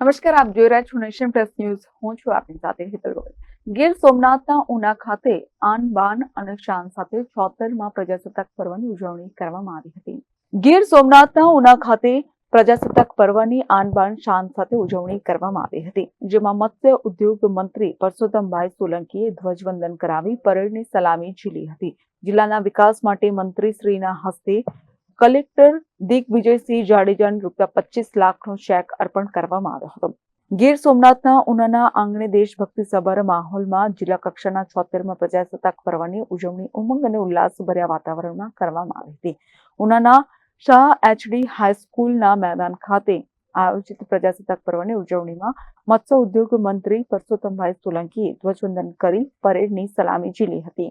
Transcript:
નમસ્કાર, આપ જોઈ રહ્યા છો નેશન પ્લસ ન્યૂઝ. હું છું આપની સાથે હેતલ ગોયલ ગીર સોમનાથના ઉના ખાતે આન, બાન અને શાન સાથે છોતેરમાં પ્રજાસત્તાક પર્વની ઉજવણી કરવામાં આવી હતી. ગીર સોમનાથના ઉના ખાતે પ્રજાસત્તાક પર્વની આન શાન સાથે ઉજવણી કરવામાં આવી હતી, જેમાં મત્સ્ય ઉદ્યોગ મંત્રી પરસોત્તમભાઈ સોલંકીએ ધ્વજવંદન કરાવી, પરેડની સલામી ઝીલી હતી. જિલ્લાના વિકાસ માટે મંત્રીશ્રીના હસ્તે કલેક્ટર દિગ્વિજયસિંહ જાડેજાને રૂપિયા પચીસ લાખનો ચેક અર્પણ કરવામાં આવ્યો હતો. ગીર સોમનાથના ઉનાના આંગણે દેશભક્તિ સભર માહોલમાં જિલ્લા કક્ષાના છોતેરમાં પ્રજાસત્તાક પર્વની ઉજવણી, ઉમંગ અને ઉલ્લાસભર્યા વાતાવરણમાં કરવામાં આવી હતી. ઉનાના શાહ એચડી હાઈસ્કૂલના મેદાન ખાતે આયોજિત પ્રજાસત્તાક પર્વની ઉજવણીમાં મત્સ્ય ઉદ્યોગ મંત્રી પરસોત્તમભાઈ સોલંકીએ ધ્વજવંદન કરી પરેડની સલામી ઝીલી હતી.